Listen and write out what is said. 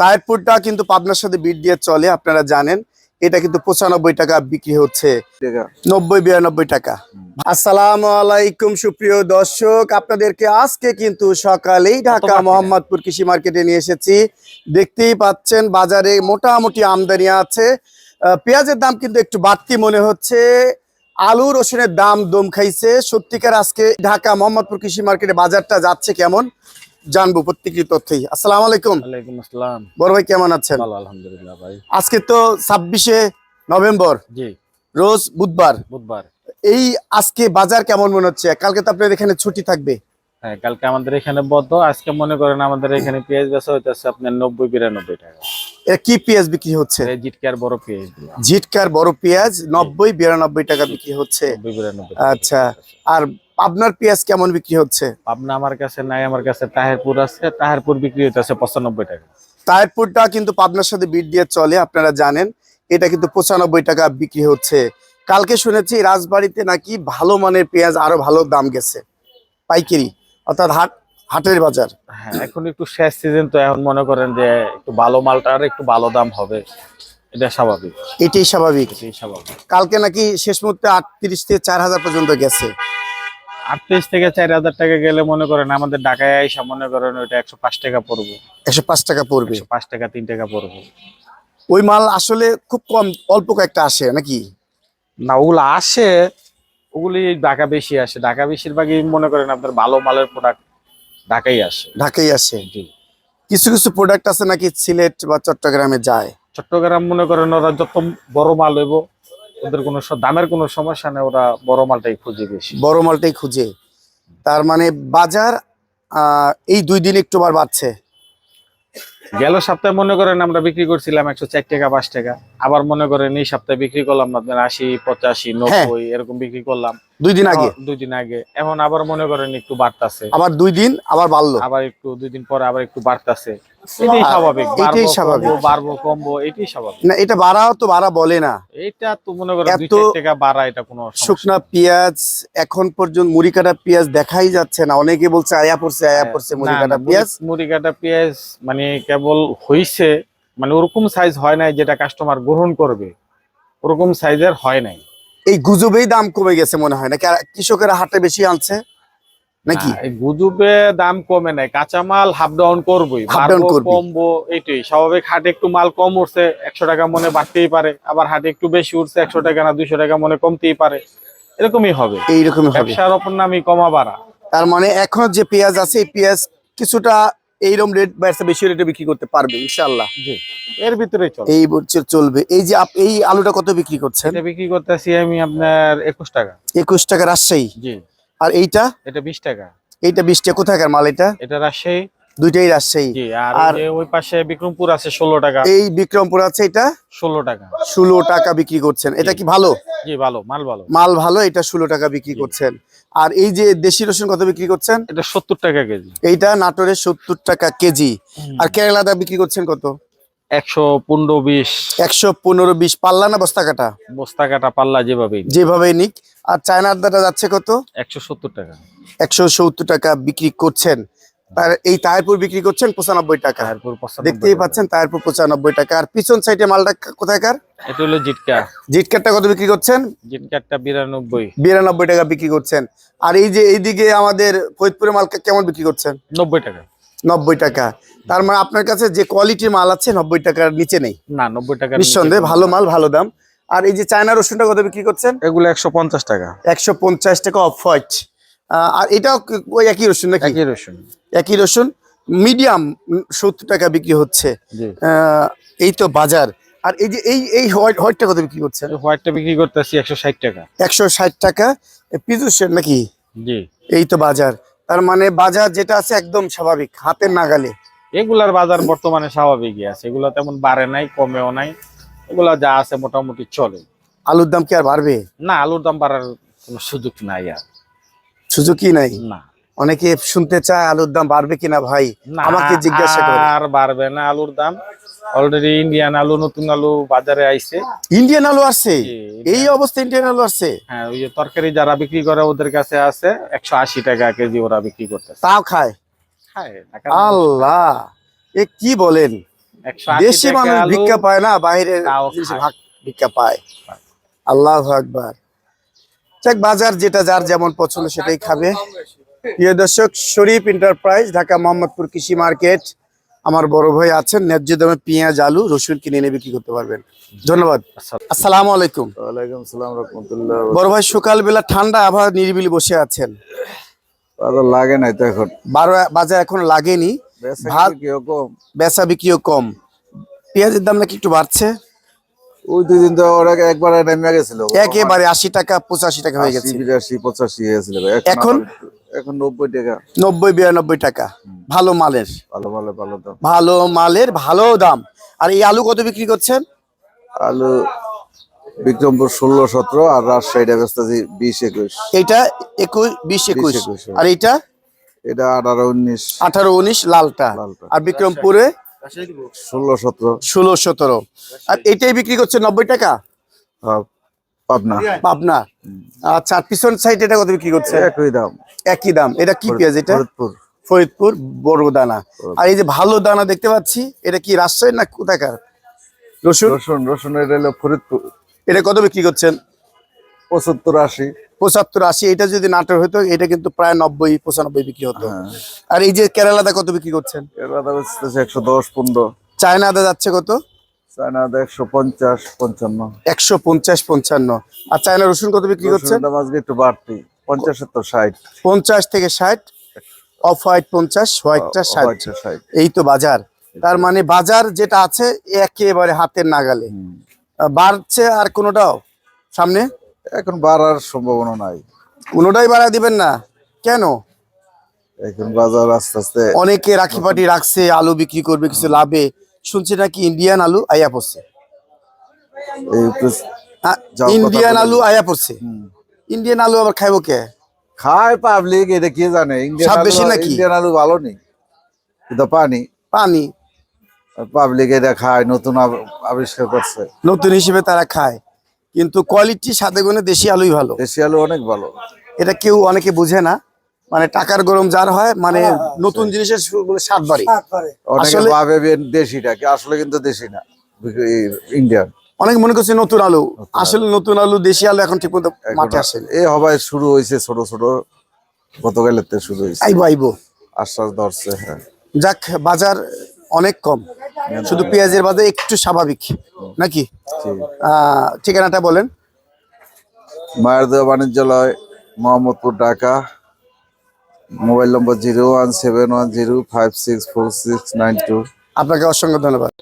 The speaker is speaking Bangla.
তায়েরপুরটা কিন্তু পাবনার সাথে বিট দিয়ে চলে আপনারা জানেন। এটা কিন্তু পঁচানব্বই টাকা বিক্রি হচ্ছে। নব্বই বিরানব্বই টাকা। আসসালাম আলাইকুম সুপ্রিয় দর্শক। আপনাদেরকে আজকে কিন্তু সকালেই ঢাকা মোহাম্মদপুর কৃষি মার্কেটে নিয়ে এসেছি। দেখতেই পাচ্ছেন বাজারে মোটামুটি আমদানি আছে। আহ, পেঁয়াজের দাম কিন্তু একটু বাড়তি মনে হচ্ছে। আলু রসুনের দাম দম খাইছে। সত্যিকার আজকে ঢাকা মোহাম্মদপুর কৃষি মার্কেটে বাজারটা যাচ্ছে কেমন? জানব প্রত্যেকটি তথ্যই। আসসালামু আলাইকুম। ওয়ালাইকুম আসসালাম। বড় ভাই কেমন আছেন? ভালো আলহামদুলিল্লাহ ভাই। আজকে তো ছাব্বিশে নভেম্বর। জি। রোজ বুধবার। বুধবার। এই আজকে বাজার কেমন মনে হচ্ছে? কালকে তো আপনার এখানে ছুটি থাকবে। হ্যাঁ কালকে আমাদের এখানে বদ্ধ। আজকে মনে করেন আমাদের এখানে পেঁয়াজ বেচা হইতেছে আপনার নব্বই বিরানব্বই টাকা কি পেঁয়াজ বিক্রি হচ্ছে? জিটকার বড় পেঁয়াজগুলো, ঝিটকার বড় পেঁয়াজ নব্বই বিরানব্বই টাকা বিক্রি হচ্ছে। আচ্ছা। আর আপনার পেঁয়াজ কেমন বিক্রি হচ্ছে? পাবনা আমার কাছে নাই আমার কাছে তাহেরপুর আছে তাহেরপুর বিক্রি হইতেছে পঁচানব্বই টাকা। টায়ারপুরটা কিন্তু পাবনার সাথে বিট দিয়ে চলে আপনারা জানেন। এটা কিন্তু পঁচানব্বই টাকা বিক্রি হচ্ছে। কালকে শুনেছি রাজবাড়িতে নাকি ভালো মানের পেঁয়াজ আরও ভালো দাম গেছে। পাইকারি অর্থাৎ হাট হাটের বাজার। হ্যাঁ এখন একটু শেষ সিজন তো এখন মনে করেন যে একটু ভালো মালটার একটু ভালো দাম হবে। এটা স্বাভাবিক। এটাই স্বাভাবিক। এটাই স্বাভাবিক। কালকে নাকি শেষ মুহূর্তে আটত্রিশ থেকে চার হাজার পর্যন্ত গেছে। আটত্রিশ থেকে চার হাজার টাকা গেলে মনে করেন আমাদের ঢাকায় আইসা মনে করেন ওইটা একশো পাঁচ টাকা পড়ব। একশো পাঁচ টাকা পড়বে। একশো পাঁচ টাকা তিন টাকা পড়ব। ওই মাল আসলে খুব কম অল্প কয়েকটা আসে নাকি? না ওগুলো আসে ওগুলি ঢাকা বেশি আসে। ঢাকা বেশিরভাগই মনে করেন আপনার ভালো মালের প্রোডাক্ট ঢাকাই আসে। ঢাকাই আসে। জি। কিছু কিছু প্রোডাক্ট আছে নাকি সিলেট বা চট্টগ্রামে যায়? চট্টগ্রাম মনে করেন ওরা যত বড় মাল হইব ওদের কোনো দামের কোনো সমস্যা নেই, ওরা বড় মালটাই খুঁজে বেশি। বড় মালটাই খুঁজে। তার মানে বাজার এই দুই দিন একটু বার বাড়ছে। গেল সপ্তাহে মনে করেন আমরা বিক্রি করছিলাম একশো চার টাকা পাঁচ টাকা। আবার মনে করেন এই সপ্তাহে বিক্রি করলাম আপনার আশি পঁচাশি নব্বই এরকম বিক্রি করলাম। দুই দিন আগে। দুই দিন আগে। এখন আবার মনে করেন একটু বাড়তাছে। আবার দুই দিন আবার বাড়লো। আবার একটু দুই দিন পরে আবার একটু বাড়তাছে। এটাই স্বাভাবিক। এটাই স্বাভাবিক। কমবো, বাড়বো কমবো এটাই স্বাভাবিক। না এটা বাড়াও তো বাড়া বলে না। এইটা তো মনে করেন দুই টাকা বাড়া এটা কোনো সমস্যা শুকনা পেঁয়াজ এখন পর্যন্ত মুড়ি কাটা পেঁয়াজ দেখাই যাচ্ছে না। অনেকে বলছে আয়া পড়ছে আয়া পড়ছে মুড়ি না, না, কাটা পেঁয়াজ। মুড়ি কাটা পেঁয়াজ মানে কেবল হইছে মানে ওরকম সাইজ হয় নাই যেটা কাস্টমার গ্রহণ করবে ওরকম সাইজের হয় নাই। এই গুজবেই দাম কমে গেছে মনে হয় নাকি? কৃষকেরা হাটে বেশি আনছে নাকি? গুজবে দাম কমে নাই কাঁচামাল হাফ ডাউন করবই। কমবো এইটাই। স্বাভাবিক হাটে একটু মাল কম উঠছে একশো টাকা মনে বাড়তেই পারে আবার হাটে একটু বেশি উঠছে একশো টাকা না দুইশো টাকা মনে কমতেই পারে। এরকমই হবে। এইরকম হবে। ব্যবসার ওপর নামই কমা বাড়া তার মানে এখন যে পেঁয়াজ আছে এই পেঁয়াজ কিছুটা এইরকম রেট ব্যবসা বেশি রেটে বিক্রি করতে পারবে ইনশাল্লাহ জি। এর ভিতরে এই বছর চলবে। এই যে এই আলুটা কত বিক্রি করছেন? এটা বিক্রি করতেছি আমি আপনার একুশ টাকা। একুশ টাকা রাজশাহী। জি। আর এইটা? এটা বিশ টাকা। এইটা বিশ টাকা। কোথাকার মাল এটা? এটা রাজশাহী দুইটাই রাজশাহী। আর ওই পাশে বিক্রমপুর আছে ষোলো টাকা। এই বিক্রমপুর আছে এটা? ষোলো টাকা। ষোলো টাকা বিক্রি করছেন। এটা কি ভালো? জি ভালো মাল ভালো। মাল ভালো এটা ষোলো টাকা বিক্রি করছেন। আর এই যে দেশি রসুন কত বিক্রি করছেন? এটা সত্তর টাকা কেজি। এইটা নাটোরের সত্তর টাকা কেজি। আর কেরালাদা বিক্রি করছেন কত? একশো পনেরো বিশ। একশো পনেরো বিশ। পাল্লা না বস্তা কাটা? বস্তা কাটা পাল্লা যেভাবে যেভাবে নিক। আর চায়নার দাটা যাচ্ছে কত? একশো সত্তর টাকা। একশো সত্তর টাকা বিক্রি করছেন। আর এই তাহেরপুর বিক্রি করছেন পঁচানব্বই টাকা। দেখতেই পাচ্ছেন তাহেরপুর পঁচানব্বই টাকা। আর পিছন সাইডে মালটা কোথায়কার এটা হলো জিটকা। জিটকারটা কত বিক্রি করছেন? জিটকারটা বিরানব্বই। বিরানব্বই টাকা বিক্রি করছেন। আর এই যে এইদিকে আমাদের ফরিদপুরের মাল কেমন বিক্রি করছেন? নব্বই টাকা। নব্বই টাকা। তার মানে আপনার কাছে যে কোয়ালিটির মাল আছে নব্বই টাকার নিচে নেই। না নব্বই টাকা নিঃসন্দেহে ভালো মাল ভালো দাম। আর এই যে চায়না রসুনটা কত বিক্রি করছেন? এগুলো একশো পঞ্চাশ টাকা। একশো পঞ্চাশ টাকা অফ হোয়াইট। আর এটাও ওই একই রসুন নাকি? একই রসুন। একই রসুন মিডিয়াম সত্তর টাকা বিক্রি হচ্ছে। এই তো বাজার। আর এই যে এই এই হোয়াইট হোয়াইটটা কত বিক্রি করছেন? হোয়াইটটা বিক্রি করতেছি একশো ষাট টাকা। একশো ষাট টাকা। পিজুসের নাকি? জি। এই তো বাজার। তার মানে বাজার যেটা আছে একদম স্বাভাবিক হাতের নাগালে। এগুলার বাজার বর্তমানে স্বাভাবিকই আছে। এগুলো তেমন বাড়ে নাই কমেও নাই। এগুলা যা আছে মোটামুটি চলে। আলুর দাম কি আর বাড়বে? না আলুর দাম বাড়ার কোনো সুযোগ নাই আর। সুযোগই নাই? না। অনেকে শুনতে চায় আলুর দাম বাড়বে কিনা ভাই? আমাকে জিজ্ঞাসা করে। আর বাড়বে না আলুর দাম। অলরেডি ইন্ডিয়ান আলু নতুন আলু বাজারে আইছে। ইন্ডিয়ান আলু আসছে এই অবস্থা ইন্ডিয়ান আলু আসছে হ্যাঁ ওই যে তরকারি যারা বিক্রি করে ওদের কাছে আছে একশো আশি টাকা কেজি ওরা বিক্রি করতেছে। তাও খায়? খায়, আল্লাহ এ কি বলেন? দেশি মানুষ ভিক্ষা পায় না বাইরে ভিক্ষা পায়। আল্লাহ আকবার। যাক বাজার যেটা যার যেমন পছন্দ সেটাই খাবে। প্রিয় দর্শক শরীফ এন্টারপ্রাইজ ঢাকা মোহাম্মদপুর কৃষি মার্কেট। আমার বড় ভাই আছেন ন্যায্য দামে পেঁয়াজ আলু রসুন কিনে এনে বিক্রি করতে পারবেন। ধন্যবাদ। আসসালাম। আলাইকুম। ওয়ালাইকুম সালাম রহমতুল্লাহ। বড় ভাই সকালবেলা ঠান্ডা আবহাওয়া নিরিবিলি বসে আছেন। লাগে নাই তো এখন। বারো বাজার এখন লাগেনি। ভাত- বেচা বিক্রিও কম। পেঁয়াজের দাম নাকি একটু বাড়ছে। ওই দুই দিন তো ওরা একবারে নেমে গেছিল। একেবারে আশি টাকা পঁচাশি টাকা হয়ে গেছে। বিরাশি পঁচাশি হয়েছিল এখন? এখন নব্বই টাকা। নব্বই বিরানব্বই টাকা। ভালো মালের। ভালো ভালো ভালো দাম। ভালো মালের ভালো দাম। আর এই আলু কত বিক্রি করছেন? আলু বিক্রমপুর ষোলো সতেরো আর রাজশাহীটা বেচতেছি বিশ একুশ। এইটা একুশ বিশ একুশ। একুশ, হ্যাঁ। আর এইটা? এটা আঠারো উনিশ। আঠারো উনিশ লালটা। লালটা। আর বিক্রমপুরে? ষোলো সতেরো। ষোলো সতেরো। আর এটাই বিক্রি করছে নব্বই টাকা? হ্যাঁ, পাবনা। পাবনা। আচ্ছা পিছন সাইড এটা কত বিক্রি করছে? একই দাম। একই দাম। এটা কি পেঁয়াজ এটা? ফরিদপুর। ফরিদপুর বড় দানা আর এই যে ভালো দানা দেখতে পাচ্ছি এটা কি রাজশাহী না কোথাকার? রসুন? রসুন রসুন এটা হলো ফরিদপুর। এটা কত বিক্রি করছেন? পঁচাত্তর আশি। পঁচাত্তর আশি। এটা যদি নাটোর হতো এটা কিন্তু প্রায় নব্বই পঁচানব্বই বিক্রি হতো। হ্যাঁ। আর এই যে কেরালাদা কত বিক্রি করছেন? কেরালা বেচতেছে একশো দশ পনেরো। চায়নাদা যাচ্ছে কত? একশো পঞ্চাশ পঞ্চান্ন। একশো পঞ্চাশ পঞ্চান্ন। আর চায়না রসুন কত বিক্রি আজকে একটু বাড়তি। পঞ্চাশের তো ষাট। পঞ্চাশ থেকে ষাট অফ হোয়াইট পঞ্চাশ হোয়াইটটা ষাট। এই তো বাজার। তার মানে বাজার যেটা আছে একেবারে হাতের নাগালে। বাড়ছে আর কোনোটাও? সামনে? এখন বাড়ার সম্ভাবনা নাই। কোনোটাই বাড়া দিবেন না। কেন? এখন বাজার আস্তে আস্তে অনেকে রাখি পাটি রাখছে আলু বিক্রি করবে কিছু লাভে। শুনছি নাকি ইন্ডিয়ান আলু আয়া পড়ছে? ইন্ডিয়ান আলু আয়া পড়ছে। ইন্ডিয়ান আলু আবার খাইবো কে? খায় পাবলিক এটা কে জানে? ইন্ডিয়ান আলু বেশি নাকি? ইন্ডিয়ান আলু ভালো নেই। পানি। পানি। পাবলিক এটা খায় নতুন আবিষ্কার করছে। নতুন হিসেবে তারা খায়। কিন্তু কোয়ালিটি সাথে গুণে দেশি আলুই ভালো। দেশি আলু অনেক ভালো। এটা কেউ অনেকে বুঝে না। মানে টাকার গরম যার হয় মানে নতুন জিনিসের বলে স্বাদ বাড়ে। অনেকে আসলে- ভাবে দেশিটা আসলে কিন্তু দেশি না ইন্ডিয়ান। অনেক মনে করছে নতুন আলু। আসলে নতুন আলু দেশি আলু এখন ঠিক মতো মাঠে আসেনি এই হবাই শুরু হয়েছে ছোট ছোট। গতকালের থেকে শুরু হয়েছে আইবো আইবো। আশ্বাস ধরছে হ্যাঁ। যাক বাজার অনেক কম। শুধু পেঁয়াজের বাজার একটু স্বাভাবিক নাকি? ঠিকানাটা বলেন। মায়ের দেওয়া বাণিজ্যালয় Mohammadpur Dhaka. Mobile number zero one seven one zero five six four six nine two. আপনাকে অসংখ্য ধন্যবাদ।